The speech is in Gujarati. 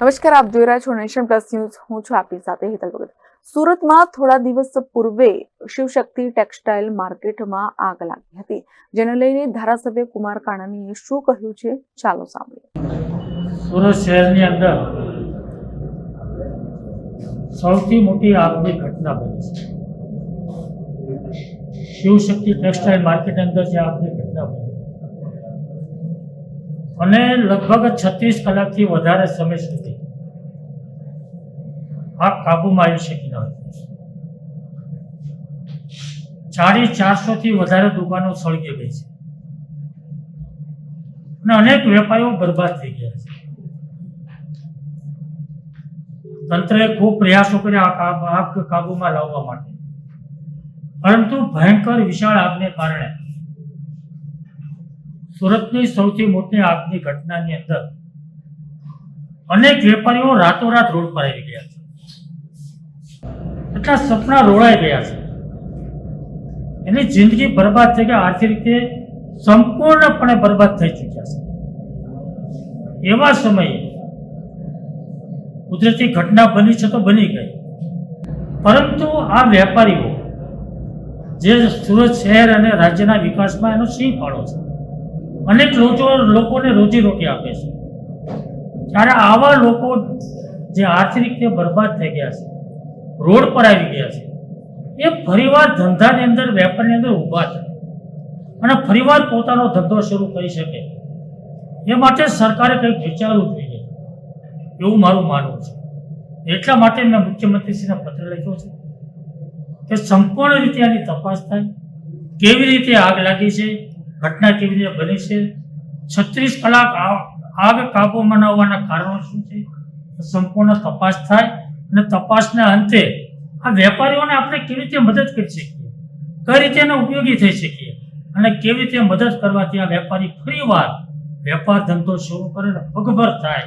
નમસ્કાર, આપ જોઈ રહ્યા છો નેશન પ્લસ ન્યૂઝ. હું છું આપની સાથે હેતલ ભગત. સુરતમાં થોડા દિવસ પૂર્વે શિવશક્તિ ટેક્સટાઇલ માર્કેટમાં આગ લાગી હતી, જેને લઈને ધારાસભ્ય કુમાર કાણાનીએ શું કહ્યું છે, ચાલો સાંભળીએ. સુરત શહેરની અંદર સૌથી મોટી આગની ઘટના બની છે. શિવશક્તિ ટેક્સટાઇલ માર્કેટ અંદર જે આગની ઘટના બની અને લગભગ છત્રીસ કલાકથી વધારે સમય સુધી આગ કાબૂમાં આવી શકી ન હતી. ચારી ચારસોથી વધારે દુકાનો સળગી ગઈ છે. અને અનેક વેપારીઓ બરબાદ થઈ ગયા છે. તંત્રએ ખૂબ પ્રયાસો કર્યા આગ કાબૂમાં લાવવા માટે. પરંતુ ભયંકર વિશાળ આગને કારણે સુરતની સૌથી મોટી આગની ઘટનાની અંદર અનેક વેપારીઓ રાતોરાત રોડ પર આવી ગયા છે. એટલા સપના રોળાઈ ગયા છે. એની જિંદગી બરબાદ થઈ ગઈ આર્થિક રીતે સંપૂર્ણપણે બરબાદ થઈ ચૂક્યા છે. એવા સમયે કુદરતી ઘટના બની છે તો બની ગઈ. પરંતુ આ વેપારીઓ જે સુરત શહેર અને રાજ્યના વિકાસમાં એનો સિંહ ફાળો છે. અનેક લોકો લોકોને રોજીરોટી આપે છે. ત્યારે આવા લોકો જે આર્થિક રીતે બરબાદ થઈ ગયા છે, રોડ પર આવી ગયા છે, એ ફરીવાર ધંધાની અંદર, વેપારની અંદર ઊભા થાય અને ફરીવાર પોતાનો ધંધો શરૂ કરી શકે. એ માટે સરકારે કંઈક વિચારવું જોઈએ. એવું મારું માનવું છે. એટલા માટે મેં મુખ્યમંત્રીશ્રીને પત્ર લખ્યો છે કે સંપૂર્ણ રીતે આની તપાસ થાય, કેવી રીતે આગ લાગી છે ઘટના કેવી રીતે બની છે? છત્રીસ કલાક આગ કાબૂમાં ન હોવાના કારણો શું છે? સંપૂર્ણ તપાસ થાય અને તપાસના અંતે આ વેપારીઓને આપણે કેવી રીતે મદદ કરી શકીએ? કઈ રીતે એને ઉપયોગી થઈ શકીએ? અને કેવી રીતે મદદ કરવાથી આ વેપારી ફરીવાર વેપાર ધંધો શરૂ કરે અને પગભર થાય?